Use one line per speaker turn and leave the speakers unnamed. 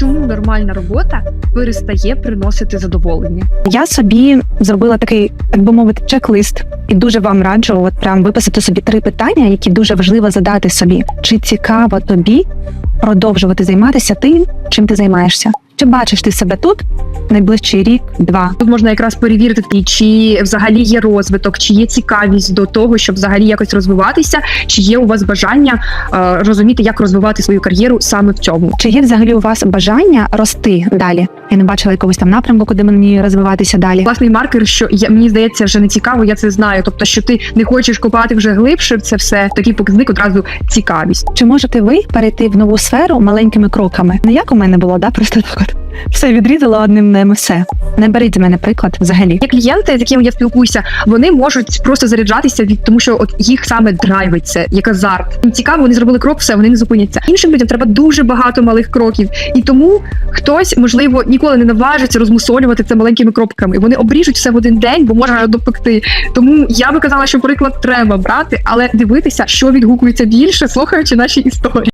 чому нормальна робота перестає приносити задоволення?
Я собі зробила такий, так би мовити, чек-лист, і дуже вам раджу от прям виписати собі три питання, які дуже важливо задати собі. Чи цікаво тобі продовжувати займатися тим, чим ти займаєшся? Чи бачиш ти себе тут найближчий рік, два?
Тут можна якраз перевірити, чи взагалі є розвиток, чи є цікавість до того, щоб взагалі якось розвиватися, чи є у вас бажання е, розуміти, як розвивати свою кар'єру саме в цьому.
Чи є взагалі у вас бажання рости далі? Я не бачила якогось там напрямку, куди мені розвиватися далі.
Класний маркер, що я мені здається, вже не цікаво, я це знаю. Тобто, що ти не хочеш копати вже глибше в це все. Такий показник одразу цікавість.
Чи можете ви перейти в нову сферу маленькими кроками? Не як у мене було, да? Просто так все відрізала одним днем все. Не беріть мене приклад взагалі.
Є клієнти, з якими я спілкуюся, вони можуть просто заряджатися від тому, що от їх саме драйвить це, як азарт. Їм цікаво, вони зробили крок, все, вони не зупиняться. Іншим людям треба дуже багато малих кроків, і тому хтось, можливо, ніколи не наважиться розмусолювати це маленькими кропками. Вони обріжуть все в один день, бо може допекти. Тому я би казала, що приклад треба брати, але дивитися, що відгукується більше, слухаючи наші історії.